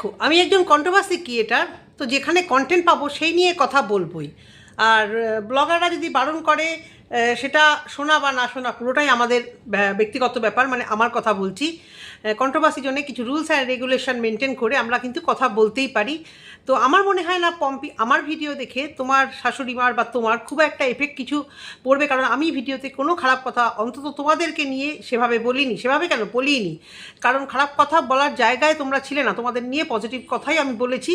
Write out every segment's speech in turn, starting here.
দেখো, আমি একজন কন্ট্রোভার্সি ক্রিয়েটার তো যেখানে কন্টেন্ট পাবো সেই নিয়ে কথা বলবই। আর ব্লগাররা যদি বারণ করে সেটা শোনা বা না শোনা পুরোটাই আমাদের ব্যক্তিগত ব্যাপার মানে আমার কথা বলছি। কন্ট্রোভার্সির জন্য কিছু রুলস অ্যান্ড রেগুলেশন মেনটেন করে আমরা কিন্তু কথা বলতেই পারি। তো আমার মনে হয় না, পম্পি, আমার ভিডিও দেখে তোমার শাশুড়ি মার বা তোমার খুব একটা এফেক্ট কিছু পড়বে, কারণ আমি ভিডিওতে কোনো খারাপ কথা অন্তত তোমাদেরকে নিয়ে সেভাবে বলিনি, সেভাবে কেন বলিনি? কারণ খারাপ কথা বলার জায়গায় তোমরা ছিলে না, তোমাদের নিয়ে পজিটিভ কথাই আমি বলেছি।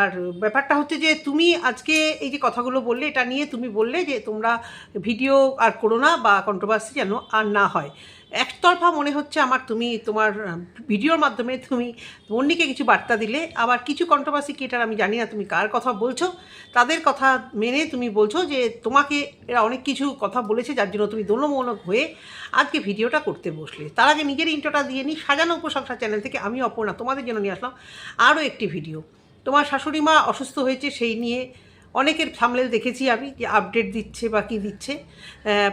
আর ব্যাপারটা হচ্ছে যে তুমি আজকে এই যে কথাগুলো বললে, এটা নিয়ে তুমি বললে যে তোমরা ভিডিও আর করো না বা কন্ট্রোভার্সি যেন আর না হয়। একতরফা মনে হচ্ছে আমার তুমি তোমার ভিডিওর মাধ্যমে তুমি অন্যকে কিছু বার্তা দিলে। আবার কিছু কন্ট্রোভার্সি ক্রিয়েটার আমি জানি না তুমি কার কথা বলছো। তাদের কথা মেনে তুমি বলছো যে তোমাকে এরা অনেক কিছু কথা বলেছে, যার জন্য তুমি দোলমৌলক হয়ে আজকে ভিডিওটা করতে বসলে। তার আগে নিজের ইন্টোটা দিয়ে নিই। সাজানো উপসংসার চ্যানেল থেকে আমি অপর্ণা তোমাদের জন্য নিয়ে আসলাম আরও একটি ভিডিও তোমার শাশুড়ি মা অসুস্থ হয়েছে সেই নিয়ে অনেকের থামলেল দেখেছি আমি, যে আপডেট দিচ্ছে বা কী দিচ্ছে।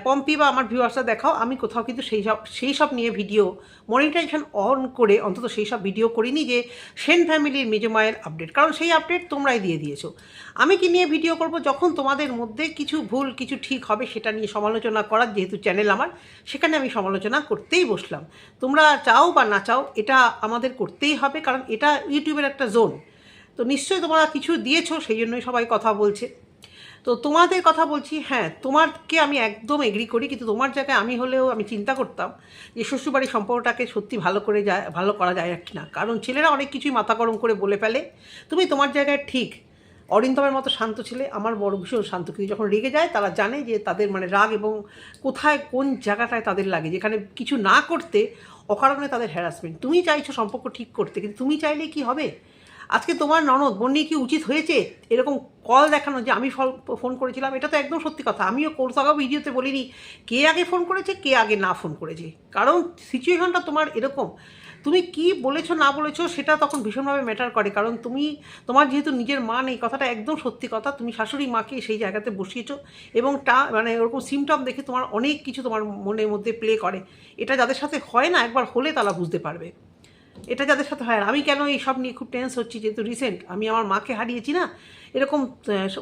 পম্পি বা আমার ভিউয়ার্সরা দেখাও, আমি কোথাও কিন্তু সেই সব সেই সব নিয়ে ভিডিও মনিটাইজেশন অন করে অন্তত সেই সব ভিডিও করিনি যে সেন ফ্যামিলির মেজো মায়ের আপডেট কারণ সেই আপডেট তোমরাই দিয়ে দিয়েছ। আমি কি নিয়ে ভিডিও করব? যখন তোমাদের মধ্যে কিছু ভুল, কিছু ঠিক হবে সেটা নিয়ে সমালোচনা করার যেহেতু চ্যানেল আমার, সেখানে আমি সমালোচনা করতেই বসলাম। তোমরা চাও বা না চাও, এটা আমাদের করতেই হবে, কারণ এটা ইউটিউবের একটা জোন তো নিশ্চয়ই তোমরা কিছু দিয়েছ, সেই জন্যই সবাই কথা বলছে। তো তোমাদের কথা বলছি হ্যাঁ তোমারকে আমি একদম এগ্রি করি, কিন্তু তোমার জায়গায় আমি হলেও আমি চিন্তা করতাম যে শ্বশুরবাড়ির সম্পর্কটাকে সত্যি ভালো করে যায়, ভালো করা যায় কি না। কারণ ছেলেরা অনেক কিছুই মাথা গরম করে বলে ফেলে। তুমি তোমার জায়গায় ঠিক। অরিন্দমের মতো শান্ত ছেলে, আমার বড় ভীষণ শান্ত। কিন্তু যখন রেগে যায়, তারা জানে যে তাদের মানে রাগ এবং কোথায় কোন জায়গাটায় তাদের লাগে, যেখানে কিছু না করতে অকারণে তাদের হ্যারাসমেন্ট তুমি চাইছো সম্পর্ক ঠিক করতে, কিন্তু তুমি চাইলে কি হবে? আজকে তোমার ননদ বন্যে কি উচিত হয়েছে? এরকম কল দেখানো যে আমি ফোন করেছিলাম, এটা তো একদম সত্যি কথা। আমিও কোর্স কোথাও ভিডিওতে বলিনি। কে আগে ফোন করেছে, কে আগে না ফোন করেছে? কারণ সিচুয়েশনটা তোমার এরকম। তুমি কি বলেছ, না বলেছ, সেটা তখন ভীষণভাবে ম্যাটার করে। কারণ তুমি, তোমার যেহেতু নিজের মা নেই, কথাটা একদম সত্যি কথা। তুমি শাশুড়ি মাকে সেই জায়গাতে বসিয়েছো এবং তা মানে ওরকম সিমটম দেখে তোমার অনেক কিছু তোমার মনের মধ্যে প্লে করে। এটা যাদের সাথে হয় না, একবার হলে তারা বুঝতে পারবে। এটা যাদের সাথে হয় আর আমি কেন এই সব নিয়ে খুব টেন্স হচ্ছি যেহেতু রিসেন্ট আমি আমার মাকে হারিয়েছি না? এরকম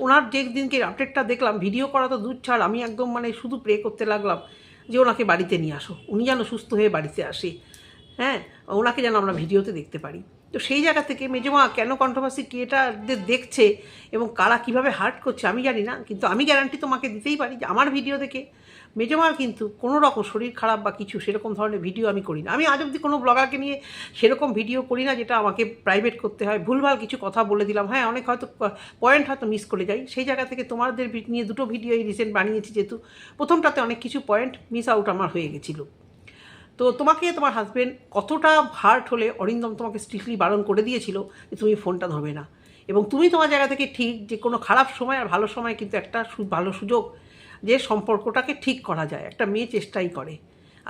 ওনার যে দিনকে আপডেটটা দেখলাম ভিডিও করা তো দূর ছাড়, আমি একদম মানে শুধু প্রে করতে লাগলাম যে ওনাকে বাড়িতে নিয়ে আসো। উনি যেন সুস্থ হয়ে বাড়িতে আসে। হ্যাঁ ওনাকে যেন আমরা ভিডিওতে দেখতে পারি। তো সেই জায়গা থেকে মেজমা কেন কন্ট্রোভার্সি ক্রিয়েটারদের দেখছে এবং কারা কীভাবে হার্ট করছে আমি জানি না, কিন্তু আমি গ্যারান্টি তোমাকে দিতেই পারি যে আমার ভিডিও দেখে মেজমার কিন্তু কোনো রকম শরীর খারাপ বা কিছু সেরকম ধরনের ভিডিও আমি করি না আমি আজ অবধি কোনো ব্লগারকে নিয়ে সেরকম ভিডিও করি না, যেটা আমাকে প্রাইভেট করতে হয়। ভুলভাল কিছু কথা বলে দিলাম। হ্যাঁ অনেক হয়তো পয়েন্ট হয়তো মিস করে যাই। সেই জায়গা থেকে তোমাদের নিয়ে দুটো ভিডিও এই রিসেন্ট বানিয়েছি যেহেতু, প্রথমটাতে অনেক কিছু পয়েন্ট মিস আউট আমার হয়ে গেছিল। তো তোমাকে, তোমার হাজবেন্ড কতটা হার্ট হলে অরিন্দম তোমাকে স্ট্রিক্টলি বারণ করে দিয়েছিল যে তুমি ফোনটা ধরবে না? এবং তুমি তোমার জায়গা থেকে ঠিক যে কোনো খারাপ সময় আর ভালো সময় কিন্তু একটা ভালো সুযোগ যে সম্পর্কটাকে ঠিক করা যায়। একটা মেয়ে চেষ্টাই করে।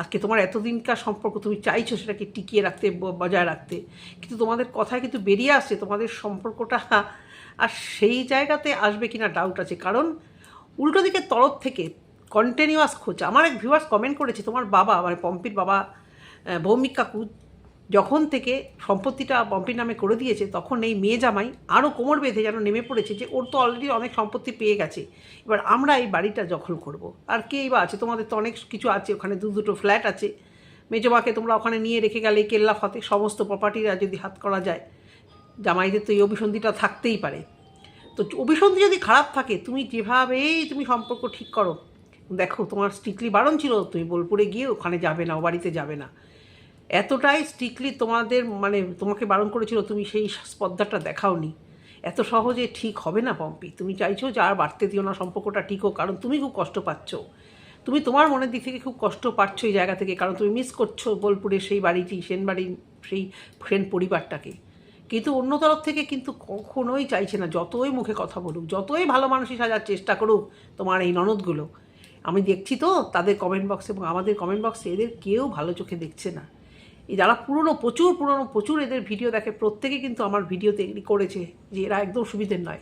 আজকে তোমার এতদিনকার সম্পর্ক তুমি চাইছো সেটাকে টিকিয়ে রাখতে বজায় রাখতে। কিন্তু তোমাদের কথায় কিন্তু বেরিয়ে আসছে, তোমাদের সম্পর্কটা আর সেই জায়গাতে আসবে কিনা ডাউট আছে। কারণ উল্টো দিকের তরফ থেকে কন্টিনিউয়াস খোঁজ। আমার এক ভিউয়ার্স কমেন্ট করেছে, তোমার বাবা মানে পম্পির বাবা ভৌমিক কাকু যখন থেকে সম্পত্তিটা পম্পির নামে করে দিয়েছে, তখন এই মেয়ে জামাই আরও কোমর বেঁধে যেন নেমে পড়েছে যে ওর তো অলরেডি অনেক সম্পত্তি পেয়ে গেছে। এবার আমরা এই বাড়িটা দখল করব। আর কেই বা আছে? তোমাদের তো অনেক কিছু আছে, ওখানে দু দুটো ফ্ল্যাট আছে। মেজমাকে তোমরা ওখানে নিয়ে রেখে গেলে, কেল্লা, ফতে, সমস্ত প্রপার্টিরা যদি হাত করা যায়। জামাইদের তো এই অভিসন্ধিটা থাকতেই পারে। তো অভিসন্ধি যদি খারাপ থাকে, তুমি যেভাবেই তুমি সম্পর্ক ঠিক করো। দেখো, তোমার স্ট্রিক্টলি বারণ ছিল, তুমি বোলপুরে গিয়ে ওখানে যাবে না, ও বাড়িতে যাবে না। এতটাই স্ট্রিক্টলি তোমাদের মানে তোমাকে বারণ করেছিল, তুমি সেই স্পর্ধাটা দেখাওনি। এত সহজে ঠিক হবে না, পম্পি। তুমি চাইছো যে আর বাড়তে দিও না, সম্পর্কটা ঠিক হোক, কারণ তুমি খুব কষ্ট পাচ্ছ। তুমি তোমার মনের দিক থেকে খুব কষ্ট পাচ্ছ এই জায়গা থেকে, কারণ তুমি মিস করছ বোলপুরের সেই বাড়িটি সেন বাড়ির সেই ফ্রেন্ড পরিবারটাকে। কিন্তু অন্য তরফ থেকে কিন্তু কখনোই চাইছে না, যতই মুখে কথা বলুক, যতই ভালো মানুষই সাজার চেষ্টা করুক তোমার এই ননদগুলো। আমি দেখছি তো তাদের কমেন্ট বক্সে এবং আমাদের কমেন্ট বক্সে এদের কেউ ভালো চোখে দেখছে না। এই যারা পুরনো, প্রচুর পুরনো, প্রচুর এদের ভিডিও দেখে, প্রত্যেকে কিন্তু আমার ভিডিওতে এগ্রি করেছে যে এরা একদম সুবিধের নয়।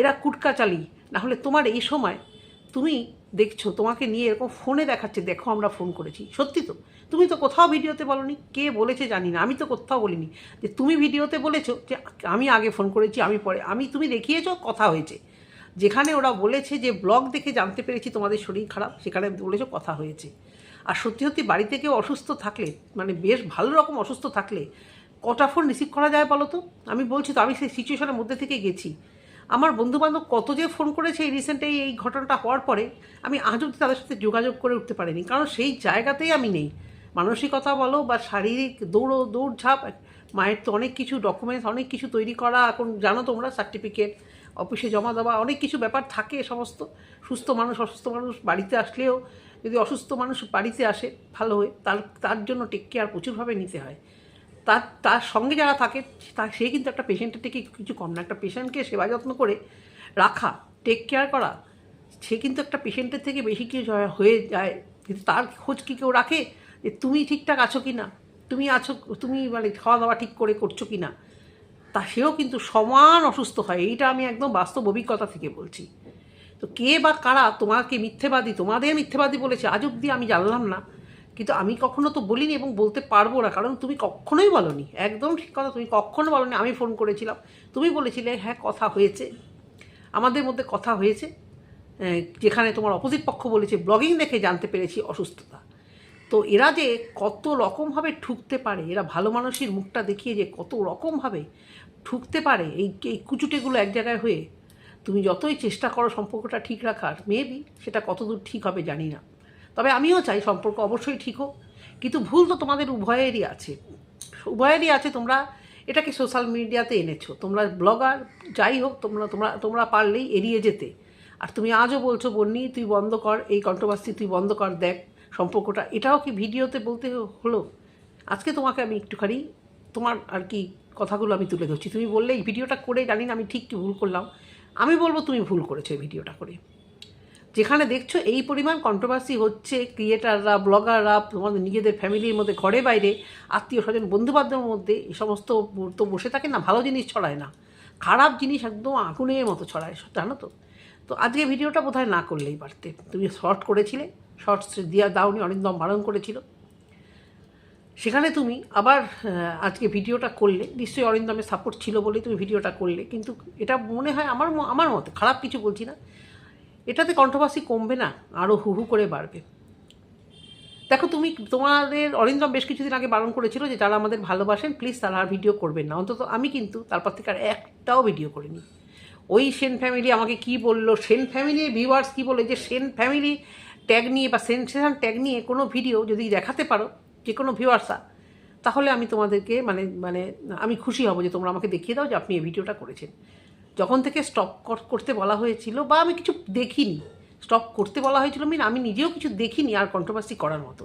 এরা কুটকা চালি না হলে তোমার এই সময় তুমি দেখছ, তোমাকে নিয়ে এরকম ফোনে দেখাচ্ছে, দেখো আমরা ফোন করেছি। সত্যি তো? তুমি তো কোথাও ভিডিওতে বলনি? কে বলেছে জানি না। আমি তো কোথাও বলিনি। যে তুমি ভিডিওতে বলেছ যে আমি আগে ফোন করেছি, আমি পরে, আমি তুমি দেখিয়েছো, কথা হয়েছে। যেখানে ওরা বলেছে যে ব্লগ দেখে জানতে পেরেছি তোমাদের শরীর খারাপ, সেখানে বলেছ কথা হয়েছে। আর সত্যি সত্যি বাড়িতে কেউ অসুস্থ থাকলে মানে বেশ ভালো রকম অসুস্থ থাকলে কটা ফোন রিসিভ করা যায় বলো তো? আমি বলছি তো, আমি সেই সিচুয়েশনের মধ্যে থেকে গেছি। আমার বন্ধুবান্ধব কত যে ফোন করেছে এই রিসেন্ট এই ঘটনাটা হওয়ার পরে, আমি আজ অব্দি তাদের সাথে যোগাযোগ করে উঠতে পারিনি। কারণ সেই জায়গাতেই আমি নেই। মানসিকতা বলো বা শারীরিক দৌড়ো, দৌড়ঝাঁপ, মায়ের তো অনেক কিছু ডকুমেন্টস অনেক কিছু তৈরি করা, এখন জানো তোমরা সার্টিফিকেট অফিসে জমা দেওয়া, অনেক কিছু ব্যাপার থাকে সমস্ত। সুস্থ মানুষ, অসুস্থ মানুষ বাড়িতে আসলেও যদি অসুস্থ মানুষ বাড়িতে আসে ভালো হয়ে, তার তার জন্য টেক কেয়ার প্রচুরভাবে নিতে হয়। তার তার সঙ্গে যারা থাকে, তা, সে কিন্তু একটা পেশেন্টের থেকে কিছু কম না। একটা পেশেন্টকে সেবা যত্ন করে রাখা টেক কেয়ার করা, সে কিন্তু একটা পেশেন্টের থেকে বেশি কিছু হয়ে যায়। কিন্তু তার খোঁজ কি কেউ রাখে? যে তুমি ঠিকঠাক আছো কি না তুমি আছো, তুমি মানে খাওয়া দাওয়া ঠিক করে করছ কি না তা সেও কিন্তু সমান অসুস্থ হয়। এইটা আমি একদম বাস্তব অভিজ্ঞতা থেকে বলছি। তো কে বা কারা তোমাকে মিথ্যেবাদী, তোমাদের মিথ্যেবাদী বলেছে, আজ অব্দি আমি জানলাম না। কিন্তু আমি কখনো তো বলিনি এবং বলতে পারব না, কারণ তুমি কখনোই বলনি। একদম ঠিক কথা, তুমি কখনো বলনি, আমি ফোন করেছিলাম। তুমি বলেছিলে হ্যাঁ কথা হয়েছে। আমাদের মধ্যে কথা হয়েছে যেখানে তোমার অপোজিট পক্ষ বলেছে, ব্লগিং দেখে জানতে পেরেছি অসুস্থতা। তো এরা যে কত রকমভাবে ঠুকতে পারে, এরা ভালো মানুষের মুখটা দেখিয়ে যে কত রকমভাবে ঠুকতে পারে, এই এই কুচুটেগুলো এক জায়গায় হয়ে তুমি যতই চেষ্টা করো সম্পর্কটা ঠিক রাখার মেবি সেটা কতদূর ঠিক হবে জানি না। তবে আমিও চাই সম্পর্ক অবশ্যই ঠিক হোক। কিন্তু ভুল তো তোমাদের উভয়েরই আছে। উভয়েরই আছে, তোমরা এটাকে সোশ্যাল মিডিয়াতে এনেছো। তোমরা ব্লগার যাই হোক, তোমরা তোমরা তোমরা পারলেই এড়িয়ে যেতে। আর তুমি আজও বলছো, বন্নি, তুই বন্ধ কর, এই কন্ট্রোভার্সি তুই বন্ধ কর, দেখ সম্পর্কটা। এটাও কি ভিডিওতে বলতে হলো? আজকে তোমাকে আমি একটুখানি তোমার আর কি কথাগুলো আমি তুলে ধরছি। তুমি বললে, এই ভিডিওটা করে জানি না, আমি ঠিক কি ভুল করলাম। আমি বলব তুমি ভুল করেছ এই ভিডিওটা করে। যেখানে দেখছ এই পরিমাণ কন্ট্রোভার্সি হচ্ছে ক্রিয়েটাররা ব্লগাররা তোমাদের নিজেদের ফ্যামিলির মধ্যে, ঘরে বাইরে, আত্মীয় স্বজন, বন্ধুবান্ধবের মধ্যে এই সমস্ত তো বসে থাকে না, ভালো জিনিস ছড়ায় না। খারাপ জিনিস একদম আগুনের মতো ছড়ায় জানো তো? তো আজকে ভিডিওটা বোধহয় না করলেই পারতে। তুমি শর্ট করেছিলে শর্টস দিয়া দাওনি অরিন্দম বারণ করেছিল। সেখানে তুমি আবার আজকে ভিডিওটা করলে, নিশ্চয়ই অরিন্দমের সাপোর্ট ছিল বলেই তুমি ভিডিওটা করলে, কিন্তু এটা মনে হয় আমার আমার মতে, খারাপ কিছু বলছি না। এটাতে কন্ট্রোভার্সি কমবে না আরও হু হু করে বাড়বে। দেখো, তুমি তোমাদের, অরিন্দম বেশ কিছুদিন আগে বারণ করেছিল যে যারা আমাদের ভালোবাসেন প্লিজ তারা আর ভিডিও করবেন না। অন্তত আমি কিন্তু তারপর থেকে আর একটাও ভিডিও করিনি। ওই সেন ফ্যামিলি আমাকে কি বলল, সেন ফ্যামিলির ভিউয়ার্স কি বলে, যে সেন ফ্যামিলি ট্যাগ নিয়ে বা সেনসেশন ট্যাগ নিয়ে কোনো ভিডিও যদি দেখাতে পারো যে কোনো ভিউয়ার্সা তাহলে আমি তোমাদেরকে মানে মানে আমি খুশি হব যে তোমরা আমাকে দেখিয়ে দাও যে আপনি এই ভিডিওটা করেছেন। যখন থেকে স্টপ করতে বলা হয়েছিল বা আমি কিছু দেখিনি স্টপ করতে বলা হয়েছিল মিন আমি নিজেও কিছু দেখিনি আর কন্ট্রোভার্সি করার মতো।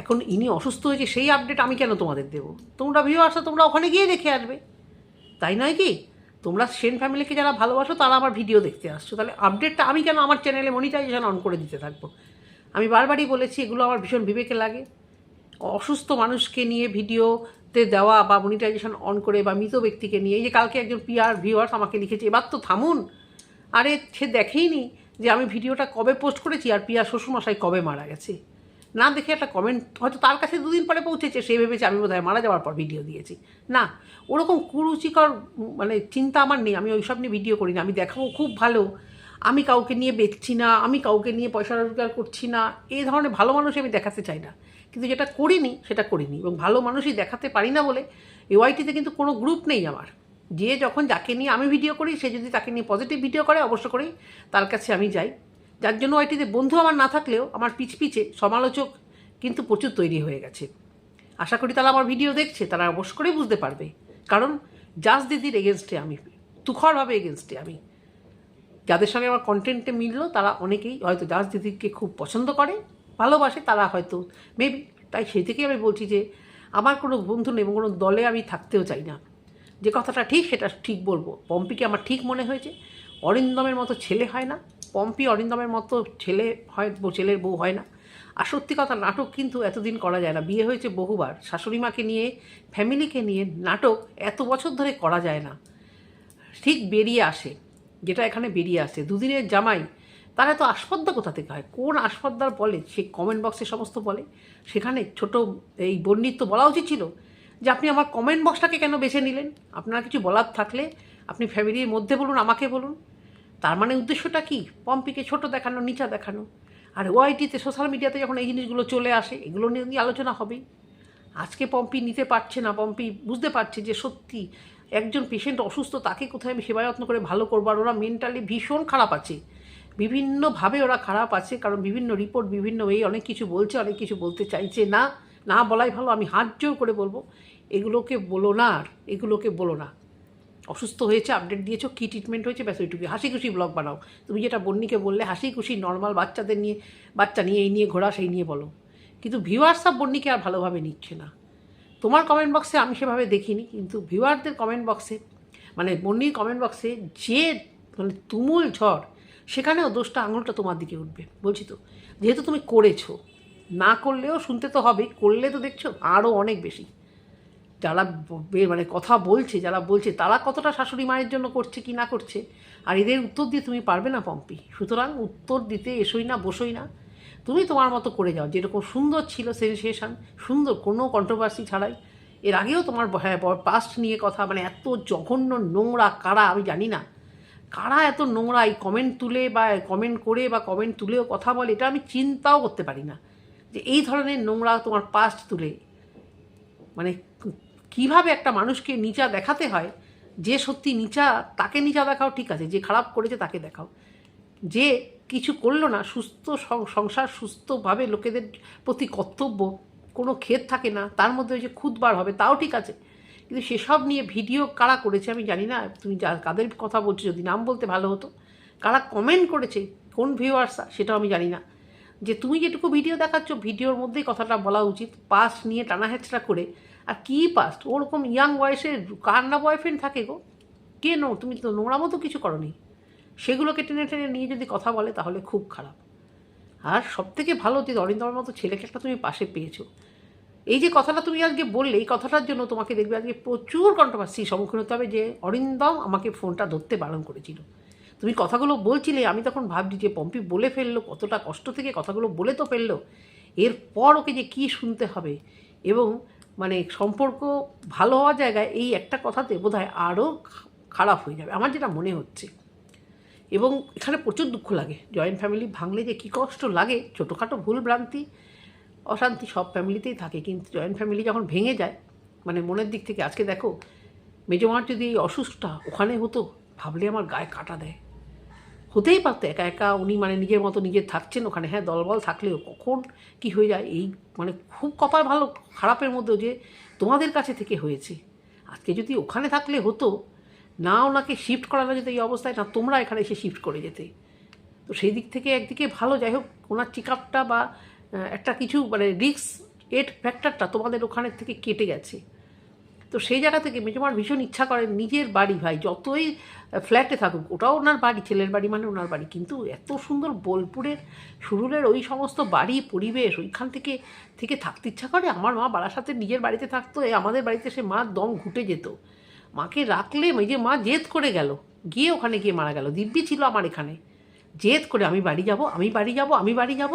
এখন ইনি অসুস্থ হয়েছে সেই আপডেট আমি কেন তোমাদের দেবো? তোমরা ভিউ আসো তোমরা ওখানে গিয়ে দেখে আসবে। তাই নয় কি? তোমরা সেন ফ্যামিলিকে যারা ভালোবাসো, তারা আমার ভিডিও দেখতে আসছো। তাহলে আপডেটটা আমি কেন আমার চ্যানেলে মনিটাইজেশন অন করে দিতে থাকব? আমি বারবারই বলেছি, এগুলো আমার ভীষণ বিবেকে লাগে। অসুস্থ মানুষকে নিয়ে ভিডিওতে দেওয়া বা মনিটাইজেশন অন করে বা মৃত ব্যক্তিকে নিয়ে, এই যে কালকে একজন পিআর ভিউয়ার্স আমাকে লিখেছে, এবার তো থামুন। আরে, সে দেখেইনি যে আমি ভিডিওটা কবে পোস্ট করেছি আর পিয়ার শ্বশুরমশাই কবে মারা গেছে। না দেখে একটা কমেন্ট হয়তো তার কাছে দুদিন পরে পৌঁছেছে, সে ভেবেছে আমি বোধহয় মারা যাওয়ার পর ভিডিও দিয়েছি। না, ওরকম কুরুচিকর মানে চিন্তা আমার নেই, আমি ওইসব নিয়ে ভিডিও করি না, আমি দেখাবো খুব ভালো। আমি কাউকে নিয়ে বেচছি না, আমি কাউকে নিয়ে পয়সা রোজগার করছি না এই ধরনের ভালো মানুষ আমি দেখাতে চাই না। কিন্তু যেটা করিনি, সেটা করিনি। এবং ভালো মানুষই দেখাতে পারি না বলে এওয়াইটিতে কিন্তু কোনো গ্রুপ নেই আমার। যে যখন যাকে নিয়ে আমি ভিডিও করি, সে যদি তাকে নিয়ে পজিটিভ ভিডিও করে, অবশ্য করেই তার কাছে আমি যাই। যার জন্য ওয়াইটিতে বন্ধু আমার না থাকলেও আমার পিছ পিছে সমালোচক কিন্তু প্রচুর তৈরি হয়ে গেছে। আশা করি তারা আমার ভিডিও দেখছে, তারা অবশ্য করেই বুঝতে পারবে। কারণ জাস দিদির এগেনস্টে আমি, তুখরভাবে এগেনস্টে আমি। যাদের সঙ্গে আমার কন্টেন্টে মিললো, তারা অনেকেই হয়তো জাস দিদিকে খুব পছন্দ করে। ভালোবাসে তারা হয়তো। মেবি তাই সেই থেকেই আমি বলছি যে, আমার কোনো বন্ধু নেই কোনো দলে আমি থাকতেও চাই না। যে কথাটা ঠিক সেটা ঠিক বলব। পম্পিকে আমার ঠিক মনে হয়েছে। অরিন্দমের মতো ছেলে হয় না। পম্পি অরিন্দমের মতো ছেলে হয়, ছেলের বউ হয় না। আর সত্যি কথা, নাটক কিন্তু এতদিন করা যায় না। বিয়ে হয়েছে বহুবার। শাশুড়ি মাকে নিয়ে, ফ্যামিলিকে নিয়ে নাটক এত বছর ধরে করা যায় না। ঠিক বেরিয়ে আসে। যেটা এখানে বেরিয়ে আসে। দুদিনের জামাই তারা তো আসপদ্দা কোথা থেকে হয়? কোন আসপদ্দার বলে? সে কমেন্ট বক্সে সমস্ত বলে। সেখানে ছোট এই বর্ণিত বলা উচিত ছিল যে, আপনি আমার কমেন্ট বক্সটাকে কেন বেছে নিলেন? আপনার কিছু বলার থাকলে আপনি ফ্যামিলির মধ্যে বলুন, আমাকে বলুন। তার মানে উদ্দেশ্যটা কি? পম্পিকে ছোট দেখানো, নিচা দেখানো। আর ওআইটিতে সোশ্যাল মিডিয়াতে যখন এই জিনিসগুলো চলে আসে, এগুলো নিয়ে নিয়ে আলোচনা হবেই আজকে পম্পি নিতে পারছে না, পম্পি বুঝতে পারছে যে সত্যি একজন পেশেন্ট অসুস্থ, তাকে কোথায় আমি সেবা যত্ন করে ভালো করব? আর ওরা মেন্টালি ভীষণ খারাপ আছে। বিভিন্নভাবে ওরা খারাপ আছে, কারণ বিভিন্ন রিপোর্ট বিভিন্ন এই অনেক কিছু বলছে, অনেক কিছু বলতে চাইছে না। না বলাই ভালো, আমি হাত জোর করে বলব, এগুলোকে বলো না আর, এগুলোকে বলো না। অসুস্থ হয়েছে আপডেট দিয়েছ, কী ট্রিটমেন্ট হয়েছে, ব্যাস ওইটুকু হাসি খুশি ব্লগ বানাও। তুমি যেটা বন্নিকে বললে হাসি খুশি নর্মাল বাচ্চাদের নিয়ে, বাচ্চা নিয়ে, এই নিয়ে ঘোরা, সেই নিয়ে বলো। কিন্তু ভিউয়ার্সরা বন্নিকে আর ভালোভাবে নিচ্ছে না। তোমার কমেন্ট বক্সে আমি সেভাবে দেখিনি, কিন্তু ভিউয়ারদের কমেন্ট বক্সে মানে বন্নির কমেন্ট বক্সে যে মানে তুমুল ঝড় সেখানেও দোষটা, আঙুলটা তোমার দিকে উঠবে, বলছি তো। যেহেতু তুমি করেছ, না করলেও শুনতে তো হবেই করলে তো দেখছ আরও অনেক বেশি। যারা মানে কথা বলছে, যারা বলছে, তারা কতটা শাশুড়ি মায়ের জন্য করছে, কি না করছে? আর এদের উত্তর দিয়ে তুমি পারবে না, পম্পি। সুতরাং উত্তর দিতে এসোই না, বসোই না। তুমি তোমার মতো করে যাও, যেরকম সুন্দর ছিল সেনসেশন, সুন্দর, কোনো কন্ট্রোভার্সি ছাড়াই। এর আগেও তোমার হ্যাঁ পাস্ট নিয়ে কথা মানে এত জঘন্য নোংরা কারা আমি জানি না। কারা এত নোংরা এই কমেন্ট তুলে বা কমেন্ট করে বা কমেন্ট তুলেও কথা বলে, এটা আমি চিন্তাও করতে পারি না। যে এই ধরনের নোংরা তোমার পাস্ট তুলে মানে কীভাবে একটা মানুষকে নিচা দেখাতে হয়, যে সত্যি নিচা, তাকে নিচা দেখাও ঠিক আছে, যে খারাপ করেছে তাকে দেখাও। যে কিছু করল না, সুস্থ সংসার সুস্থভাবে লোকেদের প্রতি কর্তব্য, কোনো ক্ষেত থাকে না, তার মধ্যে ওই যে খুদ বার হবে, তাও ঠিক আছে। কিন্তু সেসব নিয়ে ভিডিও কারা করেছে আমি জানি না। তুমি যা, কাদের কথা বলছো, যদি নাম বলতে ভালো হতো। কারা কমেন্ট করেছে, কোন ভিউয়ার্সা সেটাও আমি জানি না। যে তুমি যেটুকু ভিডিও দেখাচ্ছ, ভিডিওর মধ্যেই কথাটা বলা উচিত। পাস নিয়ে টানা হেঁচড়া করে। আর কী পাস্ট ওরকম ইয়াং বয়সে কার না বয়ফ্রেন্ড থাকে গো? কে নো তুমি তো নোংরা মতো কিছু করনি। সেগুলোকে টেনে টেনে নিয়ে যদি কথা বলে, তাহলে খুব খারাপ। আর সব থেকে ভালো যে অরিন্দমের মতো ছেলেকে একটা তুমি পাশে পেয়েছ। এই যে কথাটা তুমি আজকে বললে, এই কথাটার জন্য তোমাকে দেখবে আজকে প্রচুর কন্ট্রোভার্সি সম্মুখীন হতে হবে যে অরিন্দম আমাকে ফোনটা ধরতে বারণ করেছিল। তুমি কথাগুলো বলছিলে, আমি তখন ভাবছি যে পম্পি বলে ফেলল, কতটা কষ্ট থেকে কথাগুলো বলে তো ফেলল। এরপর ওকে যে কী শুনতে হবে এবং মানে সম্পর্ক ভালো হওয়ার জায়গায় এই একটা কথাতে বোধহয় আরও খারাপ হয়ে যাবে। আমার যেটা মনে হচ্ছে এবং এখানে প্রচুর দুঃখ লাগে। জয়েন্ট ফ্যামিলি ভাঙলে যে কী কষ্ট লাগে, ছোটোখাটো ভুল ভ্রান্তি অশান্তি সব ফ্যামিলিতেই থাকে, কিন্তু জয়েন্ট ফ্যামিলি যখন ভেঙে যায় মানে মনের দিক থেকে, আজকে দেখো, মেজমার যদি এই অসুস্থটা ওখানে হতো, ভাবলে আমার গায়ে কাটা দেয়। হতেই পারতো, একা একা উনি মানে নিজের মতো নিজে থাকছেন ওখানে হ্যাঁ দলবল থাকলেও কখন কি হয়ে যায়, এই মানে খুব কপাল ভালো, খারাপের মধ্যেও যে তোমাদের কাছে থেকে হয়েছে। আজকে যদি ওখানে থাকলে হতো, না ওনাকে শিফট করানো যেত এই অবস্থায়, না তোমরা এখানে এসে শিফট করে যেতে। তো সেই দিক থেকে একদিকে ভালো, যাই হোক, ওনার চেক আপটা বা একটা কিছু মানে রিক্স এট ফ্যাক্টরটা তোমাদের ওখানের থেকে কেটে গেছে। তো সেই জায়গা থেকে মেজমার ভীষণ ইচ্ছা করে নিজের বাড়ি ভাই, যতই ফ্ল্যাটে থাকুক, ওটাও ওনার বাড়ি, ছেলের বাড়ি মানে ওনার বাড়ি। কিন্তু এত সুন্দর বোলপুরের সুরুলের ওই সমস্ত বাড়ি, পরিবেশ, ওইখান থেকে থেকে থাকতে ইচ্ছা করে। আমার মা বারাসাতে নিজের বাড়িতে থাকতো আমাদের বাড়িতে সে মা দম ঘুটে যেত। মাকে রাখলে ওই যে মা জেদ করে গেল, গিয়ে ওখানে গিয়ে মারা গেল। দিব্যি ছিল আমার এখানে। জেদ করে আমি বাড়ি যাব, আমি বাড়ি যাব, আমি বাড়ি যাব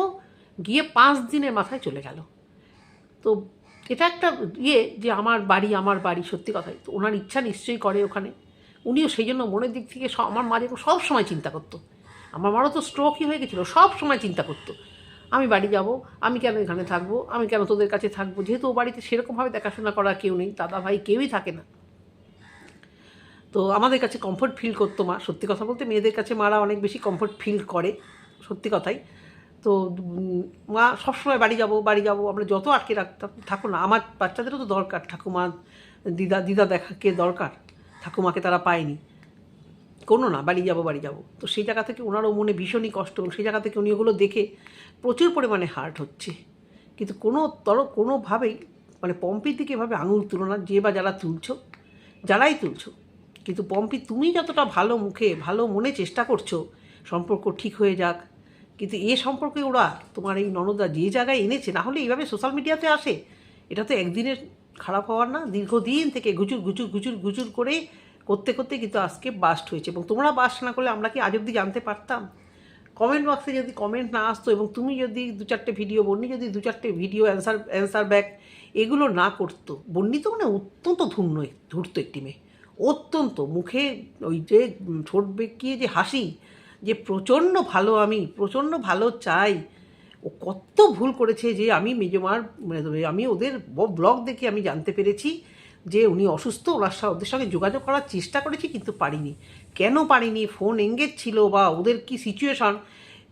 গিয়ে পাঁচ দিনের মাথায় চলে গেল। তো এটা একটা ইয়ে যে আমার বাড়ি আমার বাড়ি, সত্যি কথাই তো ওনার ইচ্ছা নিশ্চয়ই করে ওখানে। উনিও সেই জন্য মনের দিক থেকে স- আমার মা যেরকম সব সময় চিন্তা করতো। আমার মারও তো স্ট্রোকই হয়ে গেছিল, সব সময় চিন্তা করতো। আমি বাড়ি যাব, আমি কেন এখানে থাকব, আমি কেন তোদের কাছে থাকব? যেহেতু ও বাড়িতে সেরকমভাবে দেখাশোনা করা কেউ নেই দাদা ভাই কেউই থাকে না। তো আমাদের কাছে কমফোর্ট ফিল করতো মা। সত্যি কথা বলতে মেয়েদের কাছে মারা অনেক বেশি কমফোর্ট ফিল করে, সত্যি কথাই। তো মা সবসময় বাড়ি যাব বাড়ি যাব, আমরা যত আটকে রাখতাম থাকো না, আমার বাচ্চাদেরও তো দরকার, ঠাকুমা, দিদা দিদা দেখাকে দরকার, ঠাকুমাকে তারা পায়নি। কোনো না, বাড়ি যাব বাড়ি যাব। তো সেই জায়গা থেকে ওনারও মনে ভীষণই কষ্ট, সেই জায়গা থেকে উনি ওগুলো দেখে প্রচুর পরিমাণে হার্ট হচ্ছে। কিন্তু কোনো তর, কোনোভাবেই মানে পম্পির দিকে এভাবে আঙুল তুলো না, যে বা যারা তুলছো, যারাই তুলছো, কিন্তু পম্পি তুমি যতটা ভালো মুখে, ভালো মনে চেষ্টা করছ, সম্পর্ক ঠিক হয়ে যাক কিন্তু এ সম্পর্কে ওরা তোমার এই ননদা যে জায়গায় এনেছে, না হলে এইভাবে সোশ্যাল মিডিয়াতে আসে। এটা তো একদিনের খারাপ হওয়ার না, দীর্ঘদিন থেকে গুচুর গুচুর গুচুর গুচুর করে করতে করতে কিন্তু আজকে বাস্ট হয়েছে। এবং তোমরা বাস্ট না করলে আমরা কি আজ অব্দি জানতে পারতাম? কমেন্ট বক্সে যদি কমেন্ট না আসতো এবং তুমি যদি দু চারটে ভিডিও বন্নি যদি দু চারটে ভিডিও অ্যান্সার অ্যান্সার ব্যাক এগুলো না করতো, বন্নি তো মানে অত্যন্ত ধূর্ণ, ধূর্ত একটি মেয়ে। অত্যন্ত মুখে ওই যে ঠোঁট বেঁকিয়ে যে হাসি যে প্রচণ্ড ভালো আমি, প্রচণ্ড ভালো চাই। ও কত ভুল করেছে যে আমি মেজমার মানে আমি ওদের ব্লগ দেখে আমি জানতে পেরেছি যে উনি অসুস্থ, ওনার সা- ওদের সঙ্গে যোগাযোগ করার চেষ্টা করেছি কিন্তু পারিনি। কেন পারিনি? ফোন এঙ্গেজ ছিল বা ওদের কি সিচুয়েশন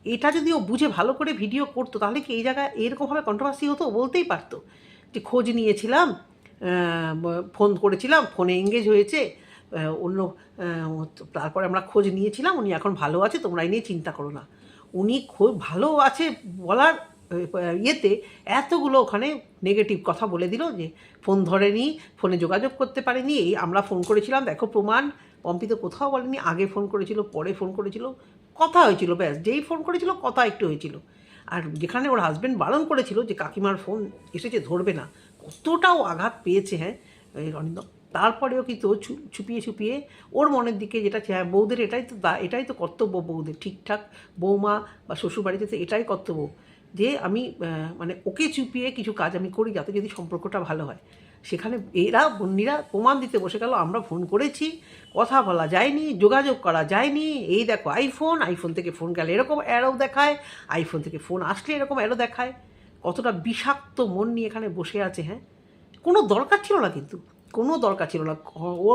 এটা যদি ও বুঝে ভালো করে ভিডিও করতো, তাহলে কি এই জায়গায় এরকমভাবে কন্ট্রোভার্সি হতো? বলতেই পারতো যে খোঁজ নিয়েছিলাম ফোন করেছিলাম, ফোনে এঙ্গেজ হয়েছে অন্য তারপরে আমরা খোঁজ নিয়েছিলাম, উনি এখন ভালো আছে তোমরা এই নিয়ে চিন্তা করো না। উনি খুব ভালো আছে বলার ইয়েতে এতগুলো ওখানে নেগেটিভ কথা বলে দিল যে, ফোন ধরেনি, ফোনে যোগাযোগ করতে পারেনি, এই আমরা ফোন করেছিলাম, দেখো প্রমাণ। পম্পি তো কোথাও বলেনি, আগে ফোন করেছিল, পরে ফোন করেছিল, কথা হয়েছিল ব্যাস, যেই ফোন করেছিল, কথা একটু হয়েছিল। আর যেখানে ওর হাজব্যান্ড বারণ করেছিল যে, কাকিমার ফোন এসেছে, ধরবে না। কতটাও আঘাত পেয়েছে হ্যাঁ অনিন্দম তারপরেও কিন্তু ছুপিয়ে ছুপিয়ে ওর মনের দিকে যেটা চায় বৌদের এটাই তো এটাই তো কর্তব্য বৌদের। ঠিকঠাক বৌমা বা শ্বশুরবাড়িতে তো এটাই কর্তব্য যে আমি মানে ওকে চুপিয়ে কিছু কাজ আমি করি যাতে যদি সম্পর্কটা ভালো হয়। সেখানে এরা বন্যিরা প্রমাণ দিতে বসে গেল, আমরা ফোন করেছি, কথা বলা যায়নি, যোগাযোগ করা যায়নি, এই দেখো আইফোন আইফোন থেকে ফোন গেলে এরকম অ্যারো দেখায়, আইফোন থেকে ফোন আসলে এরকম অ্যারো দেখায়। কতটা বিষাক্ত মন নিয়ে এখানে বসে আছে হ্যাঁ? কোনো দরকার ছিল না কিন্তু। কোনো দরকার ছিল না। ও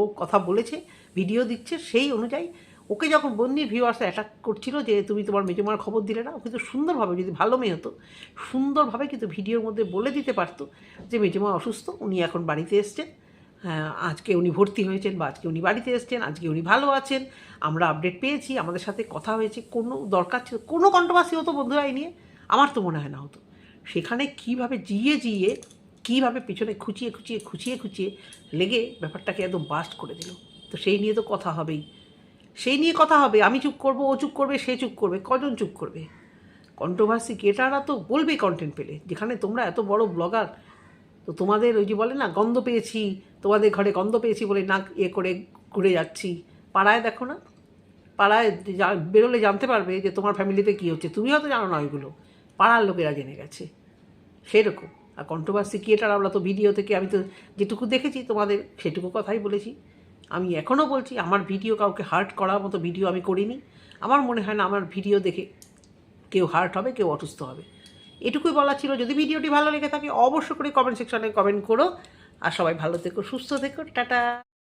ও কথা বলেছে ভিডিও দিচ্ছে, সেই অনুযায়ী ওকে যখন বন্দির ভিউয়ার্স অ্যাটাক করছিল যে তুমি তোমার মেজমার খবর দিলে না, ও কিন্তু সুন্দরভাবে যদি ভালো মেয়ে হতো, সুন্দরভাবে কিন্তু ভিডিওর মধ্যে বলে দিতে পারতো যে মেজমা অসুস্থ, উনি এখন বাড়িতে এসছেন। আজকে উনি ভর্তি হয়েছেন বা আজকে উনি বাড়িতে এসছেন, আজকে উনি ভালো আছেন, আমরা আপডেট পেয়েছি, আমাদের সাথে কথা হয়েছে, কোনো দরকার ছিল, কোনো কন্ট্রোভার্সি হতো বন্ধুরা এই নিয়ে, আমার তো মনে হয় না হতো। সেখানে কীভাবে জিয়ে জিয়ে কীভাবে পিছনে খুঁচিয়ে খুঁচিয়ে খুঁচিয়ে খুঁচিয়ে লেগে ব্যাপারটাকে একদম বাস্ট করে দিল। তো সেই নিয়ে তো কথা হবেই। সেই নিয়ে কথা হবে। আমি চুপ করব, ও চুপ করবে, সে চুপ করবে, কজন চুপ করবে? কন্ট্রোভার্সি ক্রিয়েটাররা তো বলবেই কন্টেন্ট পেলে। যেখানে তোমরা এত বড় ব্লগার তো তোমাদের ওই যে বলে না, গন্ধ পেয়েছি, তোমাদের ঘরে গন্ধ পেয়েছি বলে নাক ইয়ে করে ঘুরে যাচ্ছি। পাড়ায় দেখো না? পাড়ায় বেরোলে জানতে পারবে যে তোমার ফ্যামিলিতে কী হচ্ছে। তুমি হয়তো জানো না ওইগুলো। পাড়ার লোকেরা জেনে গেছে। সেরকম। আর কন্ট্রোভার্সি ক্রিয়েটার আমরা তো ভিডিও থেকে আমি তো যেটুকু দেখেছি তোমাদের সেটুকু কথাই বলেছি। আমি এখনও বলছি, আমার ভিডিও কাউকে হার্ট করার মতো ভিডিও আমি করিনি। আমার মনে হয় না আমার ভিডিও দেখে কেউ হার্ট হবে, কেউ অসুস্থ হবে। এটুকুই বলা ছিল। যদি ভিডিওটি ভালো লেগে থাকে অবশ্য করে কমেন্ট সেকশানে কমেন্ট করো। আর সবাই ভালো থেকো, সুস্থ থেকো, টাটা।